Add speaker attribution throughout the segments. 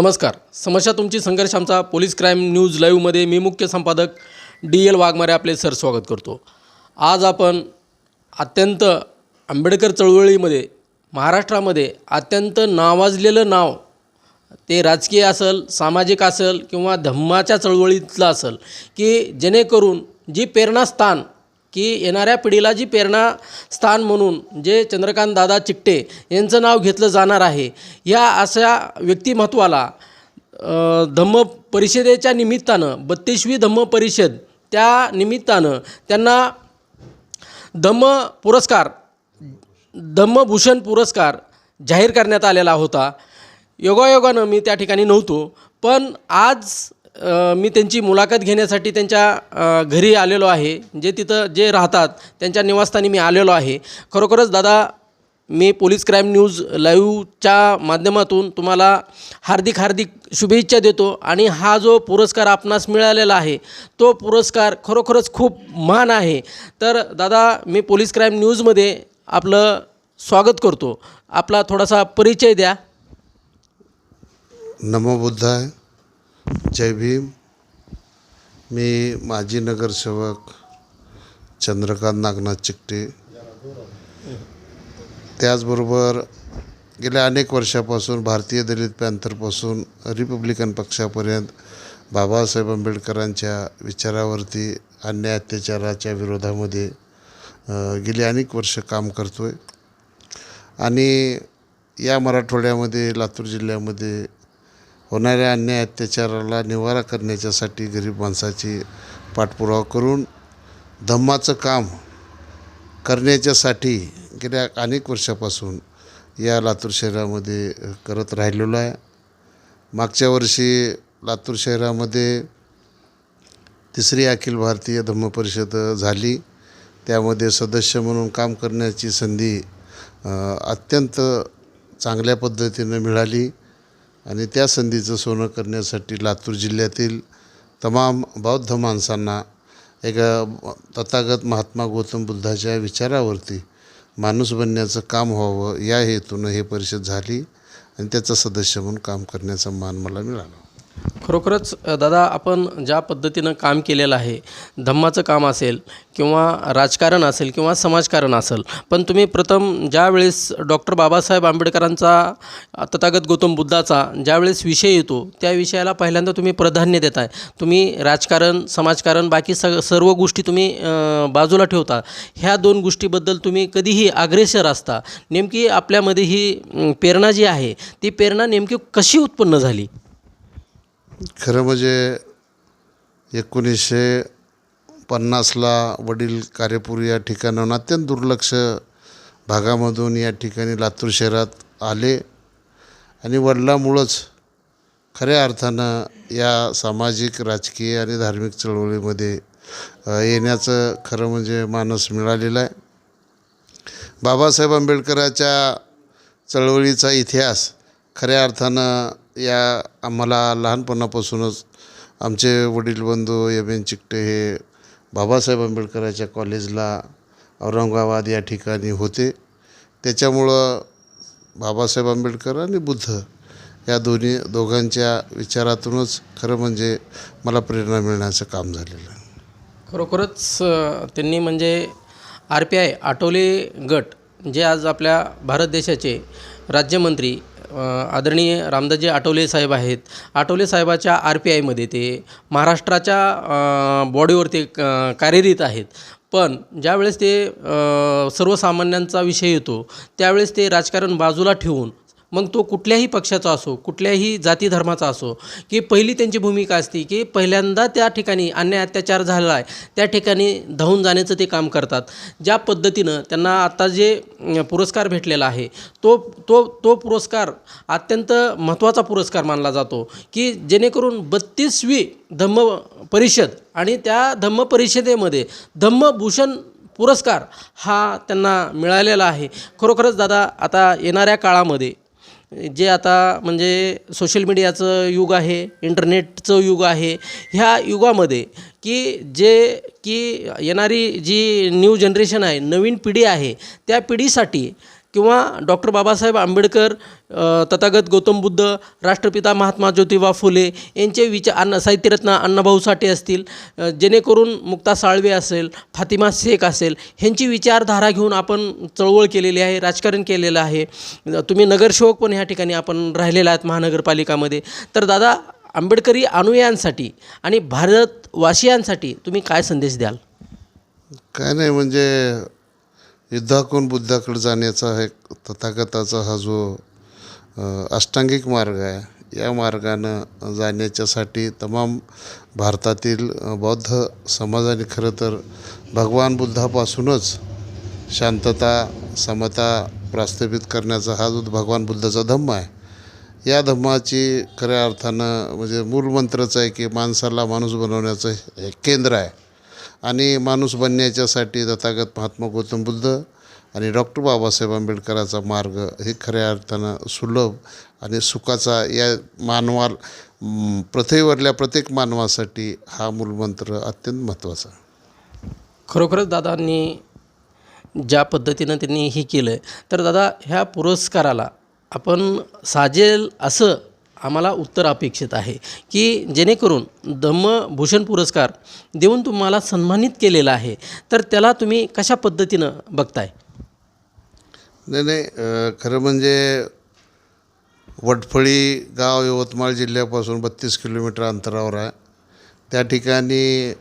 Speaker 1: नमस्कार. समस्या तुमची संघर्ष आमचा पोलीस क्राईम न्यूज लाईव्हमध्ये मी मुख्य संपादक डी एल वाघमारे आपले सर स्वागत करतो. आज आपण अत्यंत आंबेडकर चळवळीमध्ये महाराष्ट्रामध्ये अत्यंत नावाजलेलं नाव ते राजकीय असेल सामाजिक असेल किंवा धम्माच्या चळवळीतलं असेल की जेणेकरून जी प्रेरणास्थान की येणाऱ्या पिढीला जी प्रेरणा स्थान म्हणून जे चंद्रकांत दादा चिकटे यांचं नाव घेतलं जाणार आहे या अशा व्यक्तिमत्वाला धम्म परिषदेच्या निमित्तानं बत्तीसवी धम्म परिषद त्या निमित्तानं त्यांना धम्म पुरस्कार धम्मभूषण पुरस्कार जाहीर करण्यात आलेला होता. योगायोगानं मी त्या ठिकाणी नव्हतो पण आज मी त्यांची मुलाखत घेण्यासाठी त्यांच्या घरी आलेलो आहे. जे तिथं जे राहतात त्यांच्या निवासस्थानी मी आलेलो आहे. खरोखरच दादा मी पोलीस क्राईम न्यूज लाईव्हच्या माध्यमातून तुम्हाला हार्दिक हार्दिक शुभेच्छा देतो. आणि हा जो पुरस्कार आपणास मिळालेला आहे तो पुरस्कार खरोखरच खूप मान आहे. तर दादा मी पोलीस क्राईम न्यूजमध्ये आपलं स्वागत करतो. आपला थोडासा परिचय द्या.
Speaker 2: नमो बुद्धाय. जय भीम. मी माजी नगरसेवक चंद्रकांत नागनाथ चिकटे. त्याचबरोबर गेल्या अनेक वर्षापासून भारतीय दलित पॅंथरपासून रिपब्लिकन पक्षापर्यंत बाबासाहेब आंबेडकरांच्या विचारावरती अन्याय अत्याचाराच्या विरोधामध्ये गेली अनेक वर्ष काम करतो आहे आणि या मराठवाड्यामध्ये लातूर जिल्ह्यामध्ये होणाऱ्या अन्याय अत्याचाराला निवारा करण्याच्यासाठी गरीब माणसाची पाठपुरावा करून धम्माचं काम करण्याच्यासाठी गेल्या अनेक वर्षापासून या लातूर शहरामध्ये करत राहिलेलो आहे. मागच्या वर्षी लातूर शहरामध्ये तिसरी अखिल भारतीय धम्म परिषद झाली. त्यामध्ये सदस्य म्हणून काम करण्याची संधी अत्यंत चांगल्या पद्धतीनं मिळाली. आणि त्या संधीचं सोनं करण्यासाठी लातूर जिल्ह्यातील तमाम बौद्ध माणसांना एका तथागत महात्मा गौतम बुद्धाच्या विचारावरती माणूस बनण्याचं काम व्हावं या हेतूनं हे परिषद झाली आणि त्याचा सदस्य म्हणून काम करण्याचा मान मला मिळाला.
Speaker 1: खरोखरच दादा आपण ज्या पद्धतीनं काम केलेलं आहे धम्माचं काम असेल किंवा राजकारण असेल किंवा समाजकारण असेल पण तुम्ही प्रथम ज्यावेळेस डॉक्टर बाबासाहेब आंबेडकरांचा तथागत गौतम बुद्धाचा ज्यावेळेस विषय येतो त्या विषयाला पहिल्यांदा तुम्ही प्राधान्य देताय. तुम्ही राजकारण समाजकारण बाकी सग सर्व गोष्टी तुम्ही बाजूला ठेवता. ह्या दोन गोष्टीबद्दल तुम्ही कधीही अग्रेसर असता. नेमकी आपल्यामध्ये ही पेरणा प्रेरणा जी आहे ती प्रेरणा नेमकी कशी उत्पन्न झाली?
Speaker 2: खरं म्हणजे एकोणीसशे पन्नासला वडील कार्यपूर या ठिकाणाहून अत्यंत दुर्लक्ष भागामधून या ठिकाणी लातूर शहरात आले. आणि वडिलामुळंच खऱ्या अर्थानं या सामाजिक राजकीय आणि धार्मिक चळवळीमध्ये येण्याचं खरं म्हणजे मानस मिळालेलं आहे. बाबासाहेब आंबेडकराच्या चळवळीचा इतिहास खऱ्या अर्थानं या आम्हाला लहानपणापासूनच आमचे वडील बंधू एम एन चिकटे हे बाबासाहेब आंबेडकराच्या कॉलेजला औरंगाबाद या ठिकाणी होते. त्याच्यामुळं बाबासाहेब आंबेडकर आणि बुद्ध या दोन्ही दोघांच्या विचारातूनच खरं म्हणजे मला प्रेरणा मिळण्याचं काम झालेलं आहे.
Speaker 1: खरोखरच त्यांनी म्हणजे आर पी आय आटोले गट जे आज आपल्या भारत देशाचे राज्यमंत्री आदरणीय रामदासजी आठवले साहेब आहेत. आठवले साहेबाच्या आर पी आयमध्ये ते महाराष्ट्राच्या बॉडीवर बॉडीवरती कार्यरत आहेत. पण ज्यावेळेस ते सर्वसामान्यांचा विषय येतो त्यावेळेस ते राजकारण बाजूला ठेवून मग तो कुठल्याही पक्षाचा असो कुठल्याही जाती धर्माचा असो की पहिली त्यांची भूमिका असते की पहिल्यांदा त्या ठिकाणी अन्याय अत्याचार झाला आहे त्या ठिकाणी धावून जाण्याचं ते काम करतात. ज्या पद्धतीनं त्यांना आता जे पुरस्कार भेटलेला आहे तो तो तो पुरस्कार अत्यंत महत्त्वाचा पुरस्कार मानला जातो की जेणेकरून बत्तीसवी धम्म परिषद आणि त्या धम्म परिषदेमध्ये धम्मभूषण पुरस्कार हा त्यांना मिळालेला आहे. खरोखरच दादा आता येणाऱ्या काळामध्ये जे आता म्हणजे सोशल मीडियाचं युग आहे इंटरनेटचं युग आहे ह्या युगामध्ये की जे की येणारी जी न्यू जनरेशन आहे नवीन पिढी आहे त्या पिढीसाठी किंवा डॉक्टर बाबासाहेब आंबेडकर तथागत गौतम बुद्ध राष्ट्रपिता महात्मा ज्योतिबा फुले यांचे विचार अन्न साहित्यरत्न अण्णाभाऊ साठे असतील जेणेकरून मुक्ता साळवे असेल फातिमा शेख असेल ह्यांची विचारधारा घेऊन आपण चळवळ केलेली आहे राजकारण केलेलं आहे. तुम्ही नगरसेवक पण ह्या ठिकाणी आपण राहिलेला आहात महानगरपालिकामध्ये. तर दादा आंबेडकरी अनुयायांसाठी आणि भारतवासियांसाठी तुम्ही काय संदेश द्याल?
Speaker 2: काय नाही म्हणजे युद्धाकडून बुद्धाकडे जाण्याचा एक तथागताचा हा जो अष्टांगिक मार्ग आहे या मार्गानं जाण्याच्यासाठी तमाम भारतातील बौद्ध समाजाने खरं तर भगवान बुद्धापासूनच शांतता समता प्रस्थापित करण्याचा हा जो भगवान बुद्धाचा धम्म आहे या धम्माची खऱ्या अर्थानं म्हणजे मूलमंत्रच आहे की माणसाला माणूस बनवण्याचं हे केंद्र आहे. आणि माणूस बनण्याच्यासाठी तथागत महात्मा गौतम बुद्ध आणि डॉक्टर बाबासाहेब आंबेडकराचा मार्ग हे खऱ्या अर्थानं सुलभ आणि सुखाचा या मानवा प्रथेवरल्या पृथ्वीवरल्या प्रत्येक मानवासाठी हा मूलमंत्र अत्यंत महत्त्वाचा
Speaker 1: खरोखरच दादांनी ज्या पद्धतीनं त्यांनी हे केलं आहे तर दादा ह्या पुरस्काराला आपण साजेल असं आम्हाला उत्तर अपेक्षित आहे की जेणेकरून धम्मभूषण पुरस्कार देऊन तुम्हाला सन्मानित केलेला आहे. तर त्याला तुम्ही कशा पद्धतीनं बघताय?
Speaker 2: नाही नाही खरं म्हणजे वटफळी गाव यवतमाळ जिल्ह्यापासून बत्तीस किलोमीटर अंतरावर आहे. त्या ठिकाणी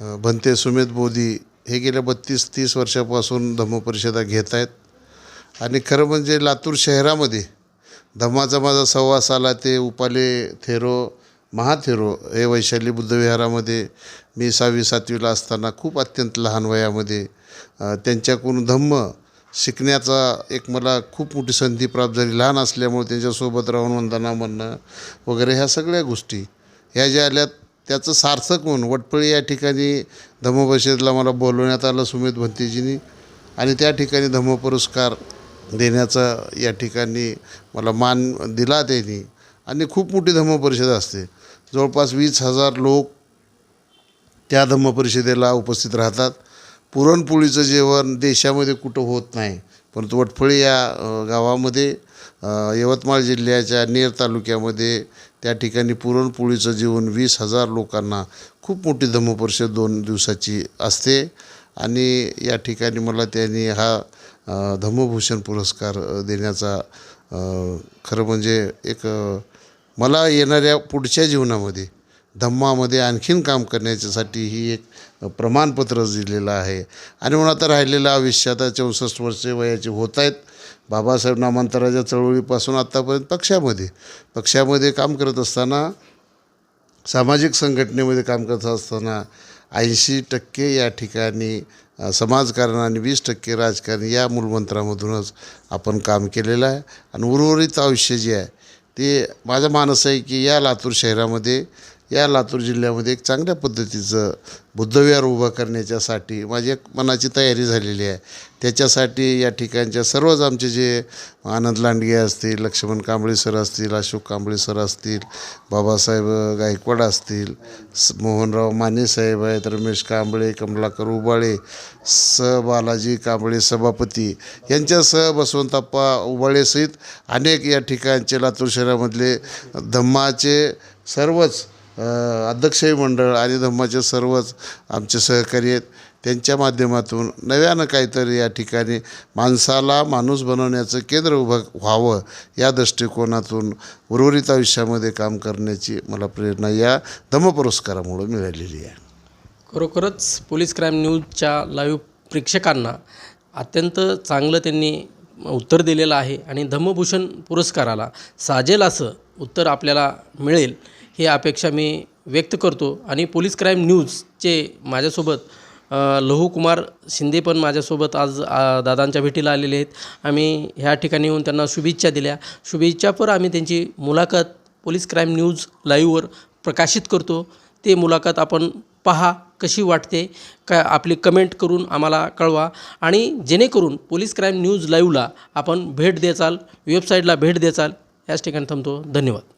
Speaker 2: भंते सुमित बोधी हे गेल्या बत्तीस तीस वर्षापासून धम्मपरिषदा घेत आहेत. आणि खरं म्हणजे लातूर शहरामध्ये धम्माचा माझा सहवास आला ते उपाले थेरो महाथेरो हे वैशाली बुद्धविहारामध्ये मी सहावी सातवीला असताना खूप अत्यंत लहान वयामध्ये त्यांच्याकडून धम्म शिकण्याचा एक मला खूप मोठी संधी प्राप्त झाली. लहान असल्यामुळे त्यांच्यासोबत राहून वंदना म्हणणं वगैरे ह्या सगळ्या गोष्टी ह्या ज्या आल्यात त्याचं सार्थक म्हणून वटपळी या ठिकाणी धम्मपरिषदेला मला बोलवण्यात आलं सुमित भंतेजींनी आणि त्या ठिकाणी धम्म पुरस्कार देण्याचा या ठिकाणी मला मान दिला त्यांनी. आणि खूप मोठी धम्म परिषद असते. जवळपास वीस हजार लोक त्या धम्म परिषदेला उपस्थित राहतात. पुरणपोळीचं जेवण देशामध्ये कुठं होत नाही. परंतु वटफळी या गावामध्ये यवतमाळ जिल्ह्याच्या नेर तालुक्यामध्ये त्या ठिकाणी पुरणपोळीचं जेवण वीस हजार लोकांना खूप मोठी धम्म परिषद दोन दिवसाची असते. आणि या ठिकाणी मला त्यांनी हा धम्मभूषण पुरस्कार देण्याचा खरं म्हणजे एक मला येणाऱ्या पुढच्या जीवनामध्ये धम्मामध्ये आणखीन काम करण्याच्यासाठी ही एक प्रमाणपत्र दिलेलं आहे. आणि म्हणून आता राहिलेलं आयुष्य आता चौसष्ट वर्षे वयाचे होत आहेत. बाबासाहेब नामांतराच्या चळवळीपासून आत्तापर्यंत पक्षामध्ये पक्षामध्ये काम करत असताना सामाजिक संघटनेमध्ये काम करत असताना ऐंशी टक्के या ठिकाणी समाजकारण आणि वीस टक्के राजकारण या मूलमंत्रामधूनच आपण काम केलेलं आहे. आणि उर्वरित आयुष्य जे आहे ते माझं मानस आहे की या लातूर शहरामध्ये या लातूर जिल्ह्यामध्ये एक चांगल्या पद्धतीचं बुद्धविहार उभं करण्याच्यासाठी माझी एक मनाची तयारी झालेली आहे. त्याच्यासाठी या ठिकाणच्या सर्वच आमचे जे आनंद लांडगे असतील लक्ष्मण कांबळे सर असतील अशोक कांबळे सर असतील बाबासाहेब गायकवाड असतील स मोहनराव माने साहेब आहेत रमेश कांबळे कमलाकर उबाळे स बालाजी कांबळे सभापती यांच्यासह बसवंतप्पा उबाळेसहित अनेक या ठिकाणचे लातूर शहरामधले धम्माचे सर्वच अध्यक्षही मंडळ आणि धम्माचे सर्वच आमचे सहकारी आहेत. त्यांच्या माध्यमातून नव्यानं काहीतरी या ठिकाणी माणसाला माणूस बनवण्याचं केंद्र उभं व्हावं या दृष्टिकोनातून उर्वरित आयुष्यामध्ये काम करण्याची मला प्रेरणा या धम्म पुरस्कारामुळे मिळालेली आहे.
Speaker 1: खरोखरच पोलीस क्राईम न्यूजच्या लाईव्ह प्रेक्षकांना अत्यंत चांगलं त्यांनी उत्तर दिलेलं आहे आणि धम्मभूषण पुरस्काराला साजेल असं उत्तर आपल्याला मिळेल. ही अपेक्षा मी व्यक्त करतो. आणि पोलीस क्राईम न्यूजचे माझ्यासोबत लहू कुमार शिंदे पण माझ्यासोबत आज दादांच्या भेटीला आलेले आहेत. आम्ही ह्या ठिकाणी येऊन त्यांना शुभेच्छा दिल्या. शुभेच्छापर आम्ही त्यांची मुलाखत पोलीस क्राईम न्यूज लाईव्हवर प्रकाशित करतो. ते मुलाखत आपण पहा कशी वाटते. का आपली कमेंट करून आम्हाला कळवा. आणि जेणेकरून पोलीस क्राईम न्यूज लाईव्हला आपण भेट देचाल वेबसाईटला भेट देचाल याच ठिकाणी थांबतो. धन्यवाद.